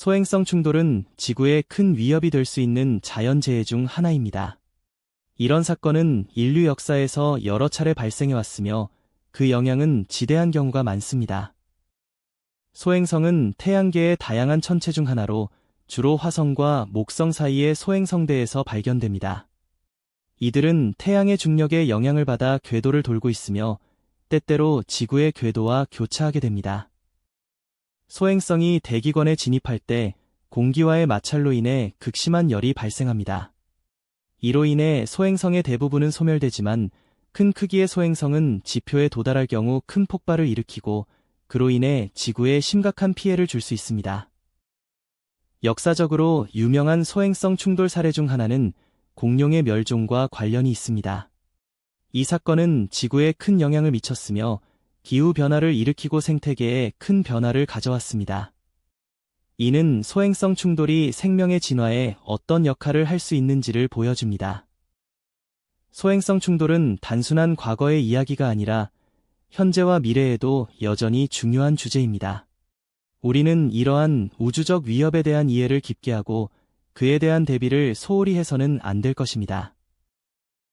소행성 충돌은 지구에 큰 위협이 될 수 있는 자연재해 중 하나입니다. 이런 사건은 인류 역사에서 여러 차례 발생해 왔으며 그 영향은 지대한 경우가 많습니다. 소행성은 태양계의 다양한 천체 중 하나로 주로 화성과 목성 사이의 소행성대에서 발견됩니다. 이들은 태양의 중력에 영향을 받아 궤도를 돌고 있으며 때때로 지구의 궤도와 교차하게 됩니다. 소행성이 대기권에 진입할 때 공기와의 마찰로 인해 극심한 열이 발생합니다. 이로 인해 소행성의 대부분은 소멸되지만 큰 크기의 소행성은 지표에 도달할 경우 큰 폭발을 일으키고 그로 인해 지구에 심각한 피해를 줄 수 있습니다. 역사적으로 유명한 소행성 충돌 사례 중 하나는 공룡의 멸종과 관련이 있습니다. 이 사건은 지구에 큰 영향을 미쳤으며 기후 변화를 일으키고 생태계에 큰 변화를 가져왔습니다. 이는 소행성 충돌이 생명의 진화에 어떤 역할을 할 수 있는지를 보여줍니다. 소행성 충돌은 단순한 과거의 이야기가 아니라 현재와 미래에도 여전히 중요한 주제입니다. 우리는 이러한 우주적 위협에 대한 이해를 깊게 하고 그에 대한 대비를 소홀히 해서는 안 될 것입니다.